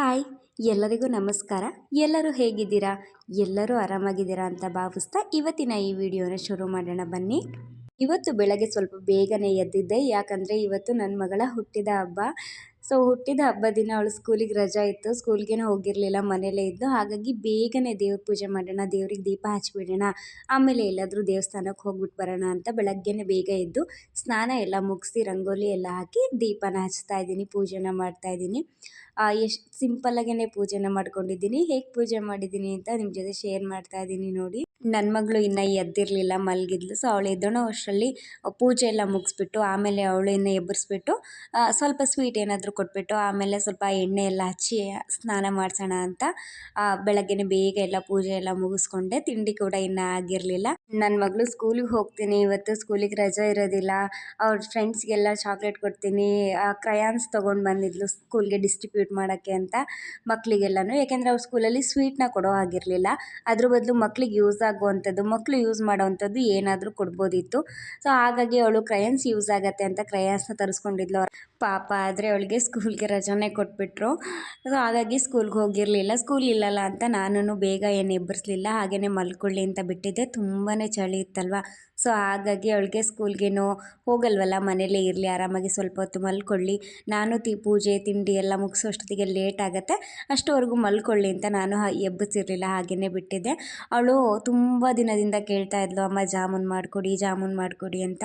Hi, ಎಲ್ಲರಿಗೂ ನಮಸ್ಕಾರ. ಎಲ್ಲರೂ ಹೇಗಿದ್ದೀರಾ? ಎಲ್ಲರೂ ಆರಾಮಾಗಿದ್ದೀರಾ ಅಂತ ಭಾವಿಸ್ತಾ ಇವತ್ತಿನ ಈ ವಿಡಿಯೋನ ಶುರು ಮಾಡೋಣ ಬನ್ನಿ. ಇವತ್ತು ಬೆಳಗ್ಗೆ ಸ್ವಲ್ಪ ಬೇಗನೆ ಎದ್ದಿದ್ದೆ. ಯಾಕಂದರೆ ಇವತ್ತು ನನ್ನ ಮಗಳ ಹುಟ್ಟಿದ ಹಬ್ಬ. ಸೊ ಹುಟ್ಟಿದ ಹಬ್ಬ ದಿನ ಅವಳು ಸ್ಕೂಲಿಗೆ ರಜಾ ಇತ್ತು. ಸ್ಕೂಲ್ಗೇನು ಹೋಗಿರಲಿಲ್ಲ, ಮನೇಲೇ ಇದ್ದು ಹಾಗಾಗಿ ಬೇಗನೆ ದೇವ್ರ ಪೂಜೆ ಮಾಡೋಣ, ದೇವ್ರಿಗೆ ದೀಪ ಹಚ್ಬಿಡೋಣ, ಆಮೇಲೆ ಎಲ್ಲಾದರೂ ದೇವಸ್ಥಾನಕ್ಕೆ ಹೋಗ್ಬಿಟ್ಟು ಬರೋಣ ಅಂತ ಬೆಳಗ್ಗೆನೇ ಬೇಗ ಎದ್ದು ಸ್ನಾನ ಎಲ್ಲ ಮುಗಿಸಿ ರಂಗೋಲಿ ಎಲ್ಲ ಹಾಕಿ ದೀಪನ ಹಚ್ತಾ ಇದ್ದೀನಿ, ಪೂಜೆನ ಮಾಡ್ತಾ ಇದ್ದೀನಿ. ಎಷ್ಟು ಸಿಂಪಲ್ಲಾಗೇ ಪೂಜೆನ ಮಾಡ್ಕೊಂಡಿದ್ದೀನಿ. ಹೇಗೆ ಪೂಜೆ ಮಾಡಿದ್ದೀನಿ ಅಂತ ನಿಮ್ಮ ಜೊತೆ ಶೇರ್ ಮಾಡ್ತಾ ಇದ್ದೀನಿ ನೋಡಿ. ನನ್ನ ಮಗಳು ಇನ್ನೂ ಎದ್ದಿರಲಿಲ್ಲ, ಮಲಗಿದ್ಲು. ಸೊ ಅವಳು ಎದ್ದೋಣೋ ಅಷ್ಟರಲ್ಲಿ ಪೂಜೆ ಎಲ್ಲ ಮುಗಿಸ್ಬಿಟ್ಟು, ಆಮೇಲೆ ಅವಳನ್ನ ಎಬ್ಬರಿಸ್ಬಿಟ್ಟು ಸ್ವಲ್ಪ ಸ್ವೀಟ್ ಏನಾದರೂ ಕೊಟ್ಬಿಟ್ಟು, ಆಮೇಲೆ ಸ್ವಲ್ಪ ಎಣ್ಣೆ ಎಲ್ಲ ಹಚ್ಚಿ, ಸ್ನಾನ ಮಾಡಿಸೋಣ ಅಂತ ಬೆಳಗ್ಗೆನೇ ಬೇಗ ಎಲ್ಲ ಪೂಜೆ ಎಲ್ಲ ಮುಗಿಸ್ಕೊಂಡೆ. ತಿಂಡಿ ಕೂಡ ಇನ್ನೂ ಆಗಿರಲಿಲ್ಲ. ನನ್ನ ಮಗಳು ಸ್ಕೂಲಿಗೆ ಹೋಗ್ತೀನಿ. ಇವತ್ತು ಸ್ಕೂಲಿಗೆ ರಜೆ ಇರೋದಿಲ್ಲ. ಅವ್ರ ಫ್ರೆಂಡ್ಸ್ಗೆಲ್ಲ ಚಾಕ್ಲೇಟ್ ಕೊಡ್ತೀನಿ. ಕ್ರಯಾನ್ಸ್ ತೊಗೊಂಡು ಬಂದಿದ್ಲು ಸ್ಕೂಲ್ಗೆ ಡಿಸ್ಟ್ರಿಬ್ಯೂಟ್ ಮಾಡೋಕ್ಕೆ ಅಂತ ಮಕ್ಕಳಿಗೆಲ್ಲನೂ ಯಾಕೆಂದರೆ ಅವ್ರ ಸ್ಕೂಲಲ್ಲಿ ಸ್ವೀಟ್ನ ಕೊಡೋ ಆಗಿರಲಿಲ್ಲ ಅದ್ರ ಬದಲು ಮಕ್ಳಿಗೆ ಯೂಸ್ ಆಗುವಂಥದ್ದು ಮಕ್ಕಳು ಯೂಸ್ ಮಾಡೋವಂಥದ್ದು ಏನಾದರೂ ಕೊಡ್ಬೋದಿತ್ತು. ಸೊ ಹಾಗಾಗಿ ಅವಳು ಕ್ರಯನ್ಸ್ ಯೂಸ್ ಆಗುತ್ತೆ ಅಂತ ಕ್ರಯನ್ಸ್ನ ತರಿಸ್ಕೊಂಡಿದ್ಲು. ಪಾಪ ಆದರೆ ಅವಳಿಗೆ ಸ್ಕೂಲ್ಗೆ ರಜಾನೆ ಕೊಟ್ಬಿಟ್ರು. ಸೊ ಹಾಗಾಗಿ ಸ್ಕೂಲ್ಗೆ ಹೋಗಿರಲಿಲ್ಲ. ಸ್ಕೂಲ್ ಇಲ್ಲಲ್ಲ ಅಂತ ನಾನು ಬೇಗ ಏನು ಎಬ್ಬರಿಸ್ಲಿಲ್ಲ. ಹಾಗೇ ಮಲ್ಕೊಳ್ಳಿ ಅಂತ ಬಿಟ್ಟಿದ್ದೆ. ತುಂಬಾ ಚಳಿ ಇತ್ತಲ್ವ? ಸೊ ಹಾಗಾಗಿ ಅವಳಿಗೆ ಸ್ಕೂಲ್ಗೇನೋ ಹೋಗಲ್ವಲ್ಲ? ಮನೇಲೇ ಇರಲಿ, ಆರಾಮಾಗಿ ಸ್ವಲ್ಪ ಹೊತ್ತು ಮಲ್ಕೊಳ್ಳಿ. ನಾನು ತಿ ಪೂಜೆ, ತಿಂಡಿ ಎಲ್ಲ ಮುಗಿಸೋ ಅಷ್ಟೊತ್ತಿಗೆ ಲೇಟ್ ಆಗುತ್ತೆ. ಅಷ್ಟುವರೆಗೂ ಮಲ್ಕೊಳ್ಳಿ ಅಂತ ನಾನು ಎಬ್ಬಿಸಿರಲಿಲ್ಲ. ಹಾಗೆಯೇ ಬಿಟ್ಟಿದ್ದೆ. ಅವಳು ತುಂಬ ದಿನದಿಂದ ಕೇಳ್ತಾ ಇದ್ಲು, ಅಮ್ಮ, ಜಾಮೂನ್ ಮಾಡಿಕೊಡಿ ಜಾಮೂನ್ ಮಾಡಿಕೊಡಿ ಅಂತ.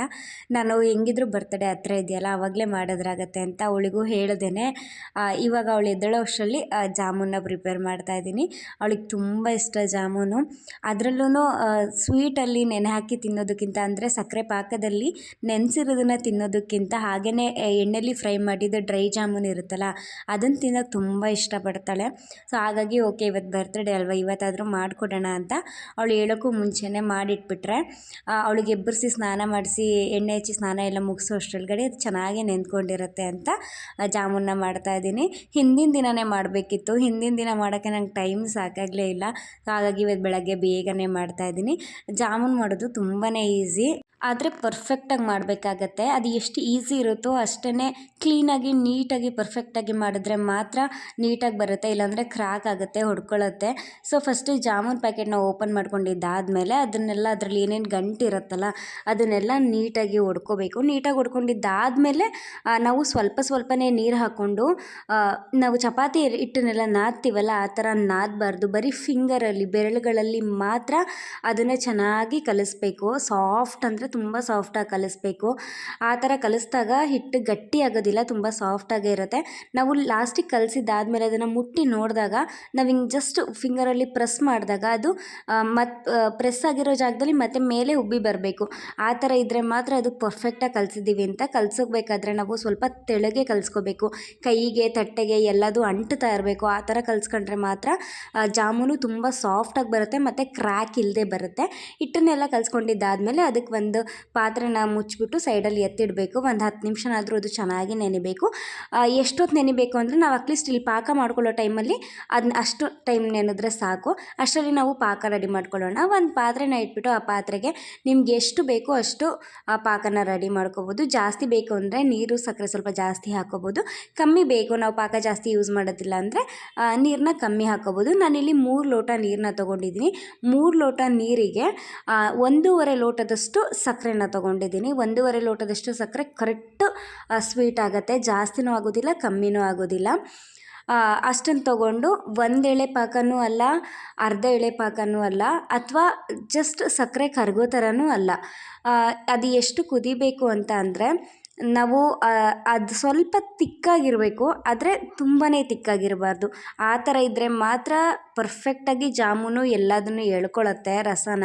ನಾನು, ಹೆಂಗಿದ್ರು ಬರ್ತಡೇ ಹತ್ರ ಇದೆಯಲ್ಲ, ಅವಾಗಲೇ ಮಾಡೋದ್ರಾಗತ್ತೆ ಅಂತ ಅವಳಿಗೂ ಹೇಳ್ದೇನೆ. ಇವಾಗ ಅವಳು ಎದ್ದೇಳೋ ಅಷ್ಟರಲ್ಲಿ ಜಾಮೂನ್ನ ಪ್ರಿಪೇರ್ ಮಾಡ್ತಾ ಇದ್ದೀನಿ. ಅವಳಿಗೆ ತುಂಬ ಇಷ್ಟ ಜಾಮೂನು. ಅದರಲ್ಲೂ ಸ್ವೀಟಲ್ಲಿ ನೆನೆ ಹಾಕಿ ತಿನ್ನೋದಕ್ಕಿಂತ ಅಂದರೆ ಸಕ್ಕರೆ ಪಾಕದಲ್ಲಿ ನೆನೆಸಿರೋದನ್ನು ತಿನ್ನೋದಕ್ಕಿಂತ ಹಾಗೆಯೇ ಎಣ್ಣೆಲಿ ಫ್ರೈ ಮಾಡಿದ ಡ್ರೈ ಜಾಮೂನ್ ಇರುತ್ತಲ್ಲ, ಅದನ್ನು ತಿನ್ನೋಕೆ ತುಂಬ ಇಷ್ಟಪಡ್ತಾಳೆ. ಸೊ, ಹಾಗಾಗಿ, ಓಕೆ, ಇವತ್ತು ಬರ್ತಡೇ ಅಲ್ವಾ, ಇವತ್ತಾದರೂ ಮಾಡಿಕೊಡೋಣ ಅಂತ ಅವಳು ಹೇಳೋಕ್ಕೂ ಮುಂಚೆನೇ ಮಾಡಿಟ್ಬಿಟ್ರೆ ಅವಳಿಗೆ ಎಬ್ಬರಿಸಿ ಸ್ನಾನ ಮಾಡಿಸಿ, ಎಣ್ಣೆ ಹಚ್ಚಿ ಸ್ನಾನ ಎಲ್ಲ ಮುಗಿಸೋ ಅಷ್ಟರೊಳಗಡೆ ಅದು ಚೆನ್ನಾಗಿ ನೆಂದ್ಕೊಂಡಿರುತ್ತೆ ಅಂತ ಜಾಮೂನ್ನ ಮಾಡ್ತಾಯಿದ್ದೀನಿ ಹಿಂದಿನ ದಿನವೇ ಮಾಡಬೇಕಿತ್ತು. ಹಿಂದಿನ ದಿನ ಮಾಡೋಕ್ಕೆ ನಂಗೆ ಟೈಮ್ ಸಾಕಾಗಲೇ ಇಲ್ಲ. ಹಾಗಾಗಿ ಇವತ್ತು ಬೆಳಗ್ಗೆ ಬೇಗನೆ ಮಾಡ್ತಾ ಇದ್ದೀನಿ. ಜಾಮೂನ್ ಮಾಡೋದು ತುಂಬಾ ಈಸಿ. ಆದರೆ ಪರ್ಫೆಕ್ಟಾಗಿ ಮಾಡಬೇಕಾಗತ್ತೆ. ಅದು ಎಷ್ಟು ಈಸಿ ಇರುತ್ತೋ ಅಷ್ಟೇ ಕ್ಲೀನಾಗಿ, ನೀಟಾಗಿ, ಪರ್ಫೆಕ್ಟಾಗಿ ಮಾಡಿದ್ರೆ ಮಾತ್ರ ನೀಟಾಗಿ ಬರುತ್ತೆ. ಇಲ್ಲಾಂದರೆ ಕ್ರ್ಯಾಕ್ ಆಗುತ್ತೆ ಹೊಡ್ಕೊಳ್ಳುತ್ತೆ ಸೊ, ಫಸ್ಟು ಜಾಮೂನ್ ಪ್ಯಾಕೆಟ್ನ ಓಪನ್ ಮಾಡ್ಕೊಂಡಿದ್ದಾದಮೇಲೆ ಅದನ್ನೆಲ್ಲ ಅದರಲ್ಲಿ ಏನೇನು ಗಂಟು ಇರುತ್ತಲ್ಲ, ಅದನ್ನೆಲ್ಲ ನೀಟಾಗಿ ಒಡ್ಕೋಬೇಕು. ನೀಟಾಗಿ ಒಡ್ಕೊಂಡಿದ್ದಾದಮೇಲೆ ನಾವು ಸ್ವಲ್ಪ ಸ್ವಲ್ಪನೇ ನೀರು ಹಾಕ್ಕೊಂಡು ನಾವು ಚಪಾತಿ ಹಿಟ್ಟನ್ನೆಲ್ಲ ನಾದ್ತೀವಲ್ಲ, ಆ ಥರ ನಾದಬಾರ್ದು. ಬರೀ ಫಿಂಗರಲ್ಲಿ, ಬೆರಳುಗಳಲ್ಲಿ ಮಾತ್ರ ಅದನ್ನು ಚೆನ್ನಾಗಿ ಕಲಿಸ್ಬೇಕು. ಸಾಫ್ಟ್ ಅಂದರೆ ತುಂಬ ಸಾಫ್ಟಾಗಿ ಕಲಿಸ್ಬೇಕು. ಆ ಥರ ಕಲಿಸಿದಾಗ ಹಿಟ್ಟು ಗಟ್ಟಿ ಆಗೋದಿಲ್ಲ, ತುಂಬ ಸಾಫ್ಟಾಗೇ ಇರುತ್ತೆ. ನಾವು ಲಾಸ್ಟಿಗೆ ಕಲಸಿದ್ದಾದ್ಮೇಲೆ ಅದನ್ನು ಮುಟ್ಟಿ ನೋಡಿದಾಗ, ನಾವು ಹಿಂಗೆ ಜಸ್ಟ್ ಫಿಂಗರಲ್ಲಿ ಪ್ರೆಸ್ ಮಾಡಿದಾಗ ಅದು ಮತ್ತು ಪ್ರೆಸ್ ಆಗಿರೋ ಜಾಗದಲ್ಲಿ ಮತ್ತೆ ಮೇಲೆ ಉಬ್ಬಿ ಬರಬೇಕು. ಆ ಥರ ಇದ್ದರೆ ಮಾತ್ರ ಅದು ಪರ್ಫೆಕ್ಟಾಗಿ ಕಲಿಸಿದ್ದೀವಿ ಅಂತ ಕಲ್ಸೋಗ್ಬೇಕಾದ್ರೆ ನಾವು ಸ್ವಲ್ಪ ತೆಳಗೆ ಕಲಿಸ್ಕೋಬೇಕು. ಕೈಗೆ, ತಟ್ಟೆಗೆ ಎಲ್ಲದು ಅಂಟ್ತಾ ಇರಬೇಕು. ಆ ಥರ ಕಲಿಸ್ಕೊಂಡ್ರೆ ಮಾತ್ರ ಜಾಮೂನು ತುಂಬ ಸಾಫ್ಟಾಗಿ ಬರುತ್ತೆ ಮತ್ತು ಕ್ರ್ಯಾಕ್ ಇಲ್ಲದೆ ಬರುತ್ತೆ. ಹಿಟ್ಟನ್ನೆಲ್ಲ ಕಲಿಸ್ಕೊಂಡಿದ್ದಾದಮೇಲೆ ಅದಕ್ಕೆ ಒಂದು ಪಾತ್ರೆನ ಮುಚ್ಚಿಬಿಟ್ಟು ಸೈಡಲ್ಲಿ ಎತ್ತಿಡಬೇಕು. ಒಂದು ಹತ್ತು ನಿಮಿಷನಾದರೂ ಅದು ಚೆನ್ನಾಗಿ ನೆನಿಬೇಕು. ಎಷ್ಟೊತ್ತು ನೆನಿಬೇಕು ಅಂದರೆ ನಾವು ಅಟ್ಲೀಸ್ಟ್ ಇಲ್ಲಿ ಪಾಕ ಮಾಡ್ಕೊಳ್ಳೋ ಟೈಮಲ್ಲಿ ಅದನ್ನ ಅಷ್ಟು ಟೈಮ್ ನೆನೆದ್ರೆ ಸಾಕು. ಅಷ್ಟರಲ್ಲಿ ನಾವು ಪಾಕ ರೆಡಿ ಮಾಡ್ಕೊಳ್ಳೋಣ. ಒಂದು ಪಾತ್ರೆನ ಇಟ್ಬಿಟ್ಟು ಆ ಪಾತ್ರೆಗೆ ನಿಮ್ಗೆ ಎಷ್ಟು ಬೇಕೋ ಅಷ್ಟು ಆ ಪಾಕನ ರೆಡಿ ಮಾಡ್ಕೋಬೋದು. ಜಾಸ್ತಿ ಬೇಕು ಅಂದರೆ ನೀರು, ಸಕ್ಕರೆ ಸ್ವಲ್ಪ ಜಾಸ್ತಿ ಹಾಕೋಬೋದು. ಕಮ್ಮಿ ಬೇಕು, ನಾವು ಪಾಕ ಜಾಸ್ತಿ ಯೂಸ್ ಮಾಡೋದಿಲ್ಲ ಅಂದರೆ ನೀರನ್ನ ಕಮ್ಮಿ ಹಾಕೋಬೋದು. ನಾನಿಲ್ಲಿ ಮೂರು ಲೋಟ ನೀರನ್ನ ತೊಗೊಂಡಿದ್ದೀನಿ. ಮೂರು ಲೋಟ ನೀರಿಗೆ ಒಂದೂವರೆ ಲೋಟದಷ್ಟು ಸಕ್ಕರೆನ ತೊಗೊಂಡಿದ್ದೀನಿ. ಒಂದೂವರೆ ಲೋಟದಷ್ಟು ಸಕ್ಕರೆ ಕರೆಕ್ಟು ಸ್ವೀಟ್ ಆಗುತ್ತೆ. ಜಾಸ್ತಿನೂ ಆಗೋದಿಲ್ಲ, ಕಮ್ಮಿನೂ ಆಗೋದಿಲ್ಲ. ಅಷ್ಟನ್ನು ತೊಗೊಂಡು ಒಂದು ಎಳೆ ಪಾಕನೂ ಅಲ್ಲ, ಅರ್ಧ ಎಳೆ ಪಾಕನೂ ಅಲ್ಲ, ಅಥವಾ ಜಸ್ಟ್ ಸಕ್ಕರೆ ಕರಗೋ ಥರನೂ ಅಲ್ಲ. ಅದು ಎಷ್ಟು ಕುದಿಬೇಕು ಅಂತ ಅಂದರೆ ನಾವು ಅದು ಸ್ವಲ್ಪ ತಿಕ್ಕಾಗಿರಬೇಕು, ಆದರೆ ತುಂಬಾ ತಿಕ್ಕಾಗಿರಬಾರ್ದು. ಆ ಥರ ಇದ್ದರೆ ಮಾತ್ರ ಪರ್ಫೆಕ್ಟಾಗಿ ಜಾಮೂನು ಎಲ್ಲದನ್ನು ಎಳ್ಕೊಳತ್ತೆ ರಸನ.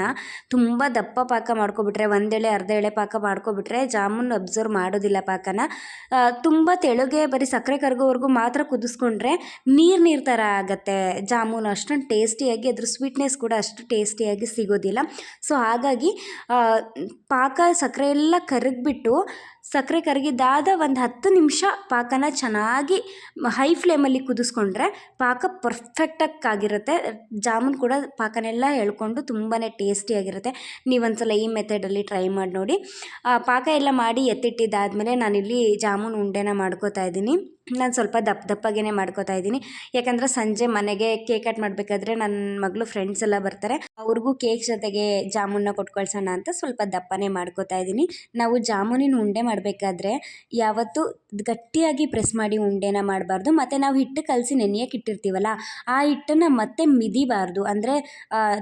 ತುಂಬ ದಪ್ಪ ಪಾಕ ಮಾಡ್ಕೊಬಿಟ್ರೆ, ಒಂದೆಳೆ ಅರ್ಧ ಎಳೆ ಪಾಕ ಮಾಡ್ಕೊಬಿಟ್ರೆ ಜಾಮೂನು ಅಬ್ಸರ್ವ್ ಮಾಡೋದಿಲ್ಲ ಪಾಕನ. ತುಂಬ ತೆಳುಗೆ ಬರೀ ಸಕ್ಕರೆ ಕರಗೋವರೆಗೂ ಮಾತ್ರ ಕುದಿಸ್ಕೊಂಡ್ರೆ ನೀರು ನೀರು ಥರ ಆಗುತ್ತೆ ಜಾಮೂನು. ಅಷ್ಟೊಂದು ಟೇಸ್ಟಿಯಾಗಿ, ಅದ್ರ ಸ್ವೀಟ್ನೆಸ್ ಕೂಡ ಅಷ್ಟು ಟೇಸ್ಟಿಯಾಗಿ ಸಿಗೋದಿಲ್ಲ. ಸೊ ಹಾಗಾಗಿ ಪಾಕ ಸಕ್ಕರೆ ಎಲ್ಲ ಕರಗಿಬಿಟ್ಟು ಸಕ್ಕರೆ ಕರಗಿದ್ದಾದ ಒಂದು ಹತ್ತು ನಿಮಿಷ ಪಾಕನ ಚೆನ್ನಾಗಿ ಹೈ ಫ್ಲೇಮಲ್ಲಿ ಕುದಿಸ್ಕೊಂಡ್ರೆ ಪಾಕ ಪರ್ಫೆಕ್ಟಾಗಿ ಆಗಿರುತ್ತೆ. ಜಾಮೂನ್ ಕೂಡ ಪಾಕನೆಲ್ಲ ಎಳ್ಕೊಂಡು ತುಂಬಾ ಟೇಸ್ಟಿಯಾಗಿರುತ್ತೆ ನೀವು ಸಲ ಈ ಮೆಥಡಲ್ಲಿ ಟ್ರೈ ಮಾಡಿ ನೋಡಿ ಪಾಕ ಎಲ್ಲ ಮಾಡಿ ಎತ್ತಿಟ್ಟಿದ್ದಾದಮೇಲೆ ನಾನಿಲ್ಲಿ ಜಾಮೂನ್ ಉಂಡೆನ ಮಾಡ್ಕೋತಾ ಇದ್ದೀನಿ. ನಾನು ಸ್ವಲ್ಪ ದಪ್ಪ ದಪ್ಪಗೇ ಮಾಡ್ಕೋತಾ ಇದ್ದೀನಿ. ಯಾಕಂದರೆ ಸಂಜೆ ಮನೆಗೆ ಕೇಕ್ ಕಟ್ ಮಾಡಬೇಕಾದ್ರೆ ನನ್ನ ಮಗಳು ಫ್ರೆಂಡ್ಸ್ ಎಲ್ಲ ಬರ್ತಾರೆ. ಅವ್ರಿಗೂ ಕೇಕ್ ಜೊತೆಗೆ ಜಾಮೂನ್ನ ಕೊಟ್ಟು ಅಂತ ಸ್ವಲ್ಪ ದಪ್ಪನೇ ಮಾಡ್ಕೋತಾ ಇದ್ದೀನಿ. ನಾವು ಜಾಮೂನಿನ ಉಂಡೆ ಮಾಡಬೇಕಾದ್ರೆ ಯಾವತ್ತೂ ಗಟ್ಟಿಯಾಗಿ ಪ್ರೆಸ್ ಮಾಡಿ ಉಂಡೆನ ಮಾಡಬಾರ್ದು. ಮತ್ತು ನಾವು ಹಿಟ್ಟು ಕಲಸಿ ನೆನೆಯಕ್ಕೆ ಇಟ್ಟಿರ್ತೀವಲ್ಲ, ಆ ಹಿಟ್ಟನ್ನು ಮತ್ತೆ ಮಿದಿಬಾರ್ದು. ಅಂದರೆ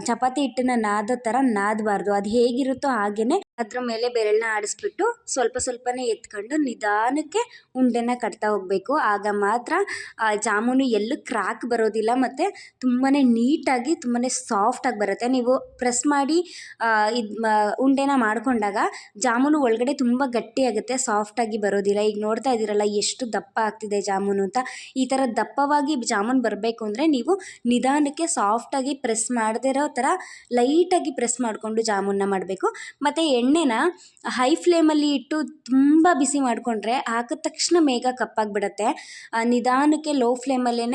ಚಪಾತಿ ಹಿಟ್ಟನ್ನು ನಾದೋ ಥರ ನಾದಬಾರ್ದು. ಅದು ಹೇಗಿರುತ್ತೋ ಹಾಗೇ ಅದ್ರ ಮೇಲೆ ಬೆರಳನ್ನ ಆಡಿಸ್ಬಿಟ್ಟು ಸ್ವಲ್ಪ ಸ್ವಲ್ಪನೇ ಎತ್ಕೊಂಡು ನಿಧಾನಕ್ಕೆ ಉಂಡೆನ ಕಟ್ತಾ ಹೋಗಬೇಕು. ಆಗ ಮಾತ್ರ ಆ ಜಾಮೂನು ಎಲ್ಲೂ ಕ್ರ್ಯಾಕ್ ಬರೋದಿಲ್ಲ ಮತ್ತು ತುಂಬಾ ನೀಟಾಗಿ ತುಂಬಾ ಸಾಫ್ಟಾಗಿ ಬರುತ್ತೆ. ನೀವು ಪ್ರೆಸ್ ಮಾಡಿ ಇದು ಉಂಡೆನ ಮಾಡಿಕೊಂಡಾಗ ಜಾಮೂನು ಒಳಗಡೆ ತುಂಬ ಗಟ್ಟಿಯಾಗುತ್ತೆ ಸಾಫ್ಟಾಗಿ ಬರೋದಿಲ್ಲ. ಈಗ ನೋಡ್ತಾ ಇದ್ದೀರಲ್ಲ, ಎಷ್ಟು ದಪ್ಪ ಆಗ್ತಿದೆ ಜಾಮೂನು ಅಂತ. ಈ ಥರ ದಪ್ಪವಾಗಿ ಜಾಮೂನು ಬರಬೇಕು ಅಂದರೆ ನೀವು ನಿಧಾನಕ್ಕೆ ಸಾಫ್ಟಾಗಿ ಪ್ರೆಸ್ ಮಾಡದೇ ಇರೋ ಥರ ಲೈಟಾಗಿ ಪ್ರೆಸ್ ಮಾಡಿಕೊಂಡು ಜಾಮೂನ್ನ ಮಾಡಬೇಕು. ಮತ್ತು ಎಣ್ಣೆನ ಹೈ ಫ್ಲೇಮಲ್ಲಿ ಇಟ್ಟು ತುಂಬ ಬಿಸಿ ಮಾಡಿಕೊಂಡ್ರೆ ಹಾಕಿದ ತಕ್ಷಣ ಬೇಗ ಕಪ್ಪಾಗಿಬಿಡತ್ತೆ ನಿಧಾನಕ್ಕೆ ಲೋ ಫ್ಲೇಮಲ್ಲೇ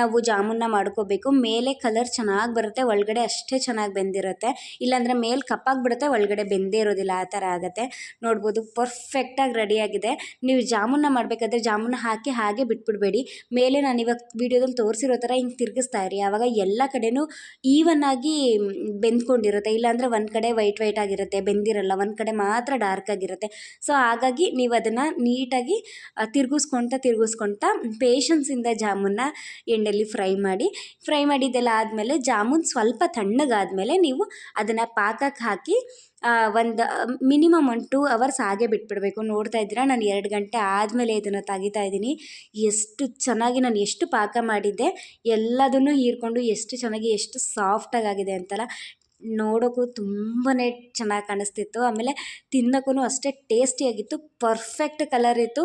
ನಾವು ಜಾಮೂನ್ನ ಮಾಡ್ಕೋಬೇಕು. ಮೇಲೆ ಕಲರ್ ಚೆನ್ನಾಗಿ ಬರುತ್ತೆ, ಒಳಗಡೆ ಅಷ್ಟೇ ಚೆನ್ನಾಗಿ ಬೆಂದಿರುತ್ತೆ. ಇಲ್ಲಾಂದರೆ ಮೇಲೆ ಕಪ್ಪಾಗಿಬಿಡುತ್ತೆ, ಒಳಗಡೆ ಬೆಂದೇ ಇರೋದಿಲ್ಲ, ಆ ಥರ ಆಗುತ್ತೆ. ನೋಡ್ಬೋದು ಪರ್ಫೆಕ್ಟಾಗಿ ರೆಡಿಯಾಗಿದೆ ನೀವು ಜಾಮೂನ್ನ ಮಾಡಬೇಕಾದ್ರೆ ಜಾಮೂನ ಹಾಕಿ ಹಾಗೆ ಬಿಟ್ಬಿಡಬೇಡಿ. ಮೇಲೆ ನಾನು ಇವಾಗ ವೀಡಿಯೋದಲ್ಲಿ ತೋರಿಸಿರೋ ಥರ ಹಿಂಗೆ ತಿರುಗಿಸ್ತಾ ಇರಿ. ಆವಾಗ ಎಲ್ಲ ಕಡೆಯೂ ಈವನ್ ಆಗಿ ಬೆಂದ್ಕೊಂಡಿರುತ್ತೆ. ಇಲ್ಲಾಂದರೆ ಒಂದು ಕಡೆ ವೈಟ್ ವೈಟ್ ಆಗಿರುತ್ತೆ, ಬೆಂದಿರಲ್ಲ. ಒಂದು ಕಡೆ ಮಾತ್ರ ಡಾರ್ಕ್ ಆಗಿರುತ್ತೆ. ಸೊ ಹಾಗಾಗಿ ನೀವು ಅದನ್ನು ನೀಟಾಗಿ ತಿರುಗಿಸ್ಕೊಳ್ತಾ ತಿರುಗಿಸ್ಕೊಳ್ತಾ ಪೇಷನ್ಸಿಂದ ಜಾಮೂನ್ನ ಎಣ್ಣೆಯಲ್ಲಿ ಫ್ರೈ ಮಾಡಿ, ಫ್ರೈ ಮಾಡಿದ್ದೆಲ್ಲ ಆದಮೇಲೆ ಜಾಮೂನ್ ಸ್ವಲ್ಪ ತಣ್ಣಗಾದಮೇಲೆ ನೀವು ಅದನ್ನು ಪಾಕಕ್ಕೆ ಹಾಕಿ ಒಂದು ಮಿನಿಮಮ್ ಒನ್ ಟೂ ಅವರ್ಸ್ ಹಾಗೆ ಬಿಟ್ಬಿಡಬೇಕು. ನೋಡ್ತಾ ಇದ್ದೀರಾ, ನಾನು ಎರಡು ಗಂಟೆ ಆದಮೇಲೆ ಇದನ್ನು ತೆಗಿತಾ ಇದ್ದೀನಿ. ಎಷ್ಟು ಚೆನ್ನಾಗಿ ನಾನು ಎಷ್ಟು ಪಾಕ ಮಾಡಿದ್ದೆ, ಎಲ್ಲದನ್ನು ಹೀರ್ಕೊಂಡು ಎಷ್ಟು ಚೆನ್ನಾಗಿ, ಎಷ್ಟು ಸಾಫ್ಟಾಗಿ ಆಗಿದೆ ಅಂತಲ್ಲ, ನೋಡೋಕ್ಕೂ ತುಂಬಾ ಚೆನ್ನಾಗಿ ಕಾಣಿಸ್ತಿತ್ತು. ಆಮೇಲೆ ತಿನ್ನೋಕ್ಕೂ ಅಷ್ಟೇ ಟೇಸ್ಟಿಯಾಗಿತ್ತು ಪರ್ಫೆಕ್ಟ್ ಕಲರ್ ಇತ್ತು.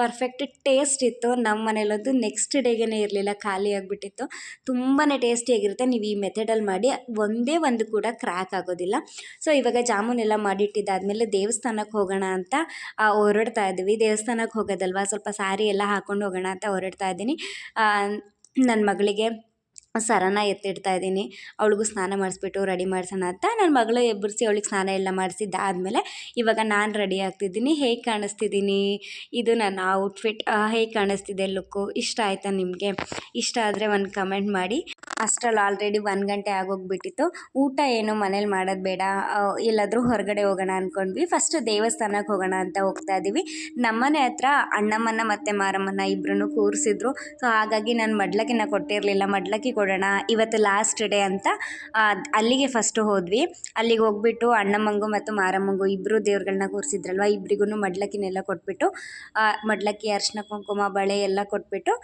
ಪರ್ಫೆಕ್ಟ್ ಟೇಸ್ಟ್ ಇತ್ತು. ನಮ್ಮ ಮನೇಲಂತೂ ನೆಕ್ಸ್ಟ್ ಡೇಗೇ ಇರಲಿಲ್ಲ, ಖಾಲಿ ಆಗಿಬಿಟ್ಟಿತ್ತು. ತುಂಬಾ ಟೇಸ್ಟಿಯಾಗಿರುತ್ತೆ ನೀವು ಈ ಮೆಥಡಲ್ಲಿ ಮಾಡಿ ಒಂದೇ ಒಂದು ಕೂಡ ಕ್ರ್ಯಾಕ್ ಆಗೋದಿಲ್ಲ. ಸೊ ಇವಾಗ ಜಾಮೂನ್ ಎಲ್ಲ ಮಾಡಿಟ್ಟಿದ್ದಾದಮೇಲೆ ದೇವಸ್ಥಾನಕ್ಕೆ ಹೋಗೋಣ ಅಂತ ಹೊರಡ್ತಾ ಇದ್ದೀವಿ ದೇವಸ್ಥಾನಕ್ಕೆ ಹೋಗೋದಲ್ವಾ? ಸ್ವಲ್ಪ ಸ್ಯಾರಿ ಎಲ್ಲ ಹಾಕ್ಕೊಂಡು ಹೋಗೋಣ ಅಂತ ಹೊರಡ್ತಾ ಇದ್ದೀನಿ. ನನ್ನ ಮಗಳಿಗೆ ಸರನ ಎತ್ತಿಡ್ತಾ ಇದ್ದೀನಿ. ಅವಳಿಗೂ ಸ್ನಾನ ಮಾಡಿಸ್ಬಿಟ್ಟು ರೆಡಿ ಮಾಡ್ಸೋಣ ಅಂತ. ನನ್ನ ಮಗಳು ಎಬ್ಬರಿಸಿ ಅವಳಿಗೆ ಸ್ನಾನ ಎಲ್ಲ ಮಾಡಿಸಿದ್ದಾದಮೇಲೆ ಇವಾಗ ನಾನು ರೆಡಿ ಆಗ್ತಿದ್ದೀನಿ. ಹೇಗೆ ಕಾಣಿಸ್ತಿದ್ದೀನಿ? ಇದು ನನ್ನ ಔಟ್ಫಿಟ್ ಹೇಗೆ ಕಾಣಿಸ್ತಿದೆ ಲುಕ್ಕು? ಇಷ್ಟ ಆಯಿತಾ ನಿಮಗೆ? ಇಷ್ಟ ಆದರೆ ಒಂದು ಕಮೆಂಟ್ ಮಾಡಿ. ಅಷ್ಟರಲ್ಲಿ ಆಲ್ರೆಡಿ ಒಂದು ಗಂಟೆ ಆಗೋಗ್ಬಿಟ್ಟಿತ್ತು. ಊಟ ಏನು ಮನೇಲಿ ಮಾಡೋದು ಬೇಡ. ಎಲ್ಲಾದರೂ ಹೊರಗಡೆ ಹೋಗೋಣ ಅಂದ್ಕೊಂಡ್ವಿ ಫಸ್ಟ್ ದೇವಸ್ಥಾನಕ್ಕೆ ಹೋಗೋಣ ಅಂತ ಹೋಗ್ತಾ ಇದ್ದೀವಿ ನಮ್ಮನೆ ಹತ್ರ ಅಣ್ಣಮ್ಮನ ಮತ್ತು ಮಾರಮ್ಮನ ಇಬ್ಬರನ್ನು ಕೂರಿಸಿದ್ರು. ಸೊ ಹಾಗಾಗಿ ನಾನು ಮಡ್ಲಕ್ಕಿನ ಕೊಟ್ಟಿರಲಿಲ್ಲ. ಮಡ್ಲಕ್ಕಿ ಇವತ್ತು ಲಾಸ್ಟ್ ಡೇ ಅಂತ ಅಲ್ಲಿಗೆ ಫಸ್ಟು ಹೋದ್ವಿ. ಅಲ್ಲಿಗೆ ಹೋಗ್ಬಿಟ್ಟು ಅಣ್ಣಮ್ಮಂಗು ಮತ್ತು ಮಾರಮ್ಮಂಗು ಇಬ್ಬರು ದೇವ್ರುಗಳನ್ನ ಕೂರಿಸಿದ್ರಲ್ವ? ಇಬ್ಬರಿಗೂ ಮಡ್ಲಕ್ಕಿನೆಲ್ಲ ಕೊಟ್ಬಿಟ್ಟು ಮಡ್ಲಕ್ಕಿ ಅರ್ಶಿನ ಕುಂಕುಮ, ಬಳೆ ಎಲ್ಲ ಕೊಟ್ಬಿಟ್ಟು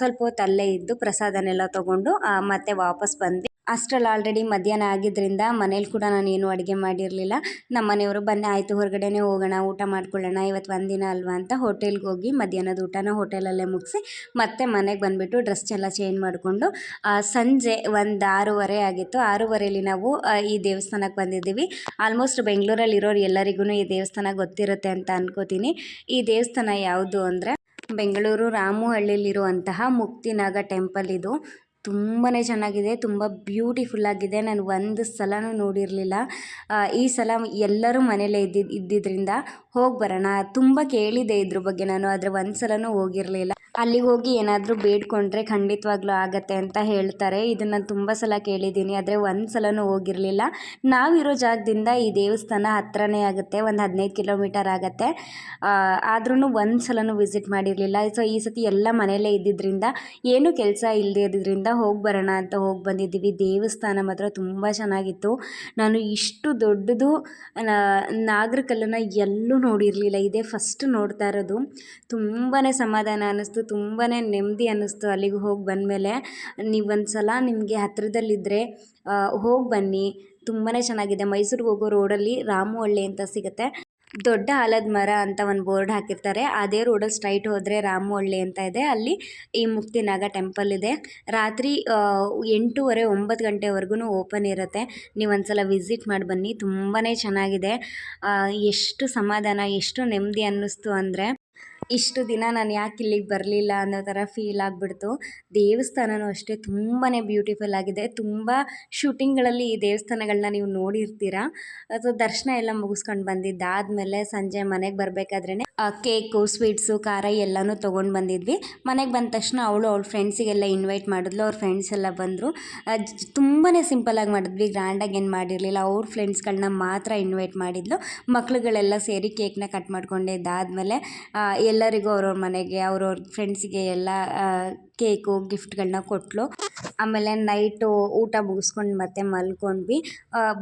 ಸ್ವಲ್ಪ ಹೊತ್ತು ಅಲ್ಲೇ ಇದ್ದು ಪ್ರಸಾದನೆಲ್ಲ ತೊಗೊಂಡು ಮತ್ತೆ ವಾಪಸ್ ಬಂದ್ವಿ. ಅಷ್ಟರಲ್ಲಿ ಆಲ್ರೆಡಿ ಮಧ್ಯಾಹ್ನ ಆಗಿದ್ದರಿಂದ ಮನೇಲಿ ಕೂಡ ನಾನು ಏನು ಅಡುಗೆ ಮಾಡಿರಲಿಲ್ಲ. ನಮ್ಮ ಮನೆಯವರು ಬನ್ನಿ, ಆಯಿತು ಹೊರಗಡೆನೇ ಹೋಗೋಣ, ಊಟ ಮಾಡ್ಕೊಳ್ಳೋಣ ಇವತ್ತು ಒಂದಿನ ಅಲ್ವಾ ಅಂತ ಹೋಟೆಲ್ಗೆ ಹೋಗಿ ಮಧ್ಯಾಹ್ನದ ಊಟನ ಹೋಟೆಲಲ್ಲೇ ಮುಗಿಸಿ ಮತ್ತೆ ಮನೆಗೆ ಬಂದುಬಿಟ್ಟು ಡ್ರೆಸ್ ಎಲ್ಲ ಚೇಂಜ್ ಮಾಡಿಕೊಂಡು ಸಂಜೆ ಒಂದು ಆರೂವರೆ ಆಗಿತ್ತು. ಆರೂವರೆಯಲ್ಲಿ ನಾವು ಈ ದೇವಸ್ಥಾನಕ್ಕೆ ಬಂದಿದ್ದೀವಿ. ಆಲ್ಮೋಸ್ಟ್ ಬೆಂಗಳೂರಲ್ಲಿ ಇರೋರು ಎಲ್ಲರಿಗೂ ಈ ದೇವಸ್ಥಾನ ಗೊತ್ತಿರುತ್ತೆ ಅಂತ ಅನ್ಕೋತೀನಿ. ಈ ದೇವಸ್ಥಾನ ಯಾವುದು ಅಂದರೆ ಬೆಂಗಳೂರು ರಾಮುಹಳ್ಳಿಲಿರುವಂತಹ ಮುಕ್ತಿನಾಗ ಟೆಂಪಲ್ ಇದು. ತುಂಬಾ ಚೆನ್ನಾಗಿದೆ, ತುಂಬ ಬ್ಯೂಟಿಫುಲ್ಲಾಗಿದೆ ನಾನು ಒಂದು ಸಲನೂ ನೋಡಿರಲಿಲ್ಲ. ಈ ಸಲ ಎಲ್ಲರೂ ಮನೇಲೇ ಇದ್ದಿದ್ದು ಇದ್ದಿದ್ದರಿಂದ ಹೋಗಿ ಬರೋಣ. ತುಂಬ ಕೇಳಿದೆ ಇದ್ರ ಬಗ್ಗೆ ನಾನು, ಆದರೆ ಒಂದು ಸಲನೂ ಹೋಗಿರಲಿಲ್ಲ. ಅಲ್ಲಿಗೆ ಹೋಗಿ ಏನಾದರೂ ಬೇಡ್ಕೊಂಡ್ರೆ ಖಂಡಿತವಾಗ್ಲೂ ಆಗತ್ತೆ ಅಂತ ಹೇಳ್ತಾರೆ. ಇದನ್ನು ನಾನು ತುಂಬ ಸಲ ಕೇಳಿದ್ದೀನಿ. ಆದರೆ ಒಂದು ಸಲನೂ ಹೋಗಿರಲಿಲ್ಲ. ನಾವಿರೋ ಜಾಗದಿಂದ ಈ ದೇವಸ್ಥಾನ ಹತ್ರನೇ ಆಗುತ್ತೆ. ಒಂದು ಹದಿನೈದು ಕಿಲೋಮೀಟರ್ ಆಗುತ್ತೆ. ಆದ್ರೂ ಒಂದು ಸಲನೂ ವಿಸಿಟ್ ಮಾಡಿರಲಿಲ್ಲ. ಸೊ, ಈ ಸತಿ ಎಲ್ಲ ಮನೆಯಲ್ಲೇ ಇದ್ದಿದ್ದರಿಂದ ಏನು ಕೆಲಸ ಇಲ್ಲದಿದ್ದರಿಂದ ಹೋಗಿ ಬರೋಣ ಅಂತ ಹೋಗಿ ಬಂದಿದ್ದೀವಿ. ದೇವಸ್ಥಾನ ಮಾತ್ರ ತುಂಬ ಚೆನ್ನಾಗಿತ್ತು. ನಾನು ಇಷ್ಟು ದೊಡ್ಡದು ನಾಗರಕಲ್ಲನ್ನು ಎಲ್ಲೂ ನೋಡಿರಲಿಲ್ಲ. ಇದೇ ಫಸ್ಟ್ ನೋಡ್ತಾ ಇರೋದು. ತುಂಬಾ ಸಮಾಧಾನ ಅನ್ನಿಸ್ತು ತುಂಬಾ ನೆಮ್ಮದಿ ಅನ್ನಿಸ್ತು ಅಲ್ಲಿಗೆ ಹೋಗಿ ಬಂದಮೇಲೆ. ನೀವು ಒಂದು ಸಲ ನಿಮಗೆ ಹತ್ತಿರದಲ್ಲಿದ್ದರೆ ಹೋಗಿ ಬನ್ನಿ. ತುಂಬಾ ಚೆನ್ನಾಗಿದೆ. ಮೈಸೂರಿಗೆ ಹೋಗೋ ರೋಡಲ್ಲಿ ರಾಮುಹಳ್ಳಿ ಅಂತ ಸಿಗುತ್ತೆ. ದೊಡ್ಡ ಆಲದ ಮರ ಅಂತ ಒಂದು ಬೋರ್ಡ್ ಹಾಕಿರ್ತಾರೆ. ಅದೇ ರೋಡಲ್ಲಿ ಸ್ಟ್ರೈಟ್ ಹೋದರೆ ರಾಮುಹಳ್ಳಿ ಅಂತ ಇದೆ. ಅಲ್ಲಿ ಈ ಮುಕ್ತಿನಾಗ ಟೆಂಪಲ್ ಇದೆ. ರಾತ್ರಿ ಎಂಟೂವರೆ, ಒಂಬತ್ತು ಗಂಟೆವರೆಗೂ ಓಪನ್ ಇರುತ್ತೆ. ನೀವು ಒಂದು ಸಲ ವಿಸಿಟ್ ಮಾಡಿ ಬನ್ನಿ. ತುಂಬಾ ಚೆನ್ನಾಗಿದೆ. ಎಷ್ಟು ಸಮಾಧಾನ, ಎಷ್ಟು ನೆಮ್ಮದಿ ಅನ್ನಿಸ್ತು ಅಂದರೆ. ಇಷ್ಟು ದಿನ ನಾನು ಯಾಕೆ ಇಲ್ಲಿಗೆ ಬರಲಿಲ್ಲ ಅನ್ನೋ ಥರ ಫೀಲ್ ಆಗಿಬಿಡ್ತು. ದೇವಸ್ಥಾನವೂ ಅಷ್ಟೇ ತುಂಬಾ ಬ್ಯೂಟಿಫುಲ್ ಆಗಿದೆ. ತುಂಬ ಶೂಟಿಂಗ್ಗಳಲ್ಲಿ ಈ ದೇವಸ್ಥಾನಗಳನ್ನ ನೀವು ನೋಡಿರ್ತೀರ? ಅದು ದರ್ಶನ ಎಲ್ಲ ಮುಗಿಸ್ಕೊಂಡು ಬಂದಿದ್ದಾದಮೇಲೆ ಸಂಜೆ ಮನೆಗೆ ಬರಬೇಕಾದ್ರೇ ಕೇಕು ಸ್ವೀಟ್ಸು ಖಾರ ಎಲ್ಲನೂ ತೊಗೊಂಡು ಬಂದಿದ್ವಿ. ಮನೆಗೆ ಬಂದ ತಕ್ಷಣ ಅವಳು ಅವಳ ಫ್ರೆಂಡ್ಸಿಗೆಲ್ಲ ಇನ್ವೈಟ್ ಮಾಡಿದ್ಲು. ಅವ್ರ ಫ್ರೆಂಡ್ಸ್ ಎಲ್ಲ ಬಂದರು. ತುಂಬಾ ಸಿಂಪಲಾಗಿ ಮಾಡಿದ್ವಿ. ಗ್ರ್ಯಾಂಡಾಗಿ ಏನು ಮಾಡಿರಲಿಲ್ಲ. ಅವ್ರ ಫ್ರೆಂಡ್ಸ್ಗಳನ್ನ ಮಾತ್ರ ಇನ್ವೈಟ್ ಮಾಡಿದ್ಲು. ಮಕ್ಳುಗಳೆಲ್ಲ ಸೇರಿ ಕೇಕ್ನ ಕಟ್ ಮಾಡ್ಕೊಂಡೆ ಇದಾದಮೇಲೆ ಎಲ್ಲರಿಗೂ ಅವ್ರವ್ರ ಮನೆಗೆ, ಅವ್ರವ್ರ ಫ್ರೆಂಡ್ಸಿಗೆ ಎಲ್ಲ ಕೇಕು ಗಿಫ್ಟ್ಗಳನ್ನ ಕೊಟ್ಟಳು ಆಮೇಲೆ ನೈಟು ಊಟ ಮುಗಿಸ್ಕೊಂಡು ಮತ್ತೆ ಮಲ್ಕೊಂಡ್ವಿ.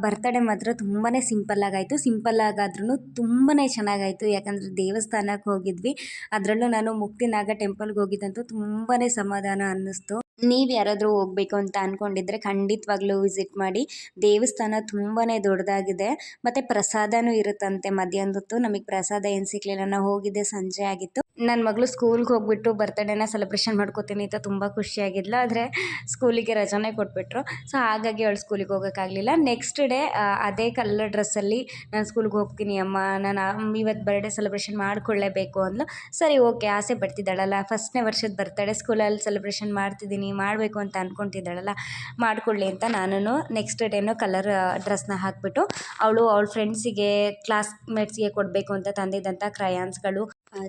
ಬರ್ತಡೇ ಮಾತ್ರ ತುಂಬಾ ಸಿಂಪಲ್ಲಾಗಾಯಿತು ಸಿಂಪಲ್ಲಾಗಾದ್ರೂ ತುಂಬಾ ಚೆನ್ನಾಗಾಯಿತು. ಯಾಕಂದರೆ ದೇವಸ್ಥಾನಕ್ಕೆ ಹೋಗಿದ್ವಿ. ಅದರಲ್ಲೂ ನಾನು ಮುಕ್ತಿನಾಗ ಟೆಂಪಲ್ಗೆ ಹೋಗಿದ್ದಂತೂ ತುಂಬಾ ಸಮಾಧಾನ ಅನ್ನಿಸ್ತು. ನೀವು ಯಾರಾದರೂ ಹೋಗಬೇಕು ಅಂತ ಅಂದ್ಕೊಂಡಿದ್ರೆ ಖಂಡಿತವಾಗ್ಲೂ ವಿಸಿಟ್ ಮಾಡಿ. ದೇವಸ್ಥಾನ ತುಂಬಾ ದೊಡ್ಡದಾಗಿದೆ. ಮತ್ತು ಪ್ರಸಾದನೂ ಇರುತ್ತಂತೆ ಮಧ್ಯಾಹ್ನದೊತ್ತು. ನಮಗೆ ಪ್ರಸಾದ ಏನು ಸಿಗಲಿಲ್ಲ, ನಾವು ಹೋಗಿದ್ದೆ ಸಂಜೆ ಆಗಿತ್ತು. ನನ್ನ ಮಗಳು ಸ್ಕೂಲ್ಗೆ ಹೋಗ್ಬಿಟ್ಟು ಬರ್ತಡೇನ ಸೆಲೆಬ್ರೇಷನ್ ಮಾಡ್ಕೋತೀನಿ ಅಂತ ತುಂಬ ಖುಷಿಯಾಗಿದ್ಲು. ಆದರೆ ಸ್ಕೂಲಿಗೆ ರಜಾನೇ ಕೊಟ್ಬಿಟ್ರು. ಸೊ ಹಾಗಾಗಿ ಅವಳು ಸ್ಕೂಲಿಗೆ ಹೋಗೋಕ್ಕಾಗಲಿಲ್ಲ ನೆಕ್ಸ್ಟ್ ಡೇ ಅದೇ ಕಲರ್ ಡ್ರೆಸ್ಸಲ್ಲಿ ನಾನು ಸ್ಕೂಲ್ಗೆ ಹೋಗ್ತೀನಿ ಅಮ್ಮ. ನಾನು ಇವತ್ತು ಬರ್ಡೇ ಸೆಲೆಬ್ರೇಷನ್ ಮಾಡಿಕೊಳ್ಳೇಬೇಕು ಅಂದ್ಲು. ಸರಿ, ಓಕೆ. ಆಸೆ ಪಡ್ತಿದ್ದಾಳಲ್ಲ. ಫಸ್ಟ್ನೇ ವರ್ಷದ ಬರ್ತಡೇ ಸ್ಕೂಲಲ್ಲಿ ಸೆಲೆಬ್ರೇಷನ್ ಮಾಡ್ತಿದ್ದೀನಿ ಮಾಡಬೇಕು ಅಂತ ಅಂದ್ಕೊತಿದ್ದಾಳಲ್ಲ ಮಾಡಿಕೊಳ್ಳಿ ಅಂತ ನಾನು ನೆಕ್ಸ್ಟ್ ಡೇನೂ ಕಲರ್ ಡ್ರೆಸ್ನ ಹಾಕಿಬಿಟ್ಟು ಅವಳು ಅವಳ ಫ್ರೆಂಡ್ಸಿಗೆ ಕ್ಲಾಸ್ಮೇಟ್ಸ್ಗೆ ಕೊಡಬೇಕು ಅಂತ ತಂದಿದ್ದಂಥ ಕ್ರಯಾನ್ಸ್ಗಳು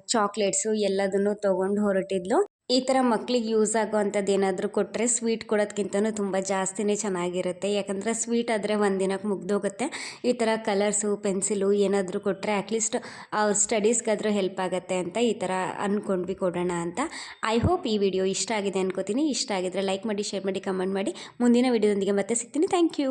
ಚಾಕ್ಲೇಟ್ಸು ಎಲ್ಲದನ್ನು ತೊಗೊಂಡು ಹೊರಟಿದ್ಲು. ಈ ಥರ ಮಕ್ಳಿಗೆ ಯೂಸ್ ಆಗೋವಂಥದ್ದು ಏನಾದರೂ ಕೊಟ್ಟರೆ ಸ್ವೀಟ್ ಕೊಡೋದಕ್ಕಿಂತನೂ ತುಂಬ ಜಾಸ್ತಿನೇ ಚೆನ್ನಾಗಿರುತ್ತೆ. ಯಾಕಂದರೆ ಸ್ವೀಟ್ ಆದರೆ ಒಂದಿನಕ್ಕೆ ಮುಗ್ದೋಗುತ್ತೆ. ಈ ಥರ ಕಲರ್ಸು ಪೆನ್ಸಿಲು ಏನಾದರೂ ಕೊಟ್ಟರೆ ಅಟ್ಲೀಸ್ಟ್ ಅವ್ರ ಸ್ಟಡೀಸ್ಗಾದರೂ ಹೆಲ್ಪ್ ಆಗುತ್ತೆ ಅಂತ ಈ ಥರ ಅಂದ್ಕೊಂಡ್ವಿ ಕೊಡೋಣ ಅಂತ. ಐ ಹೋಪ್ ಈ ವಿಡಿಯೋ ಇಷ್ಟ ಆಗಿದೆ ಅನ್ಕೋತೀನಿ. ಇಷ್ಟ ಆಗಿದ್ರೆ ಲೈಕ್ ಮಾಡಿ ಶೇರ್ ಮಾಡಿ ಕಮೆಂಟ್ ಮಾಡಿ. ಮುಂದಿನ ವಿಡಿಯೋದೊಂದಿಗೆ ಮತ್ತೆ ಸಿಗ್ತೀನಿ. Thank you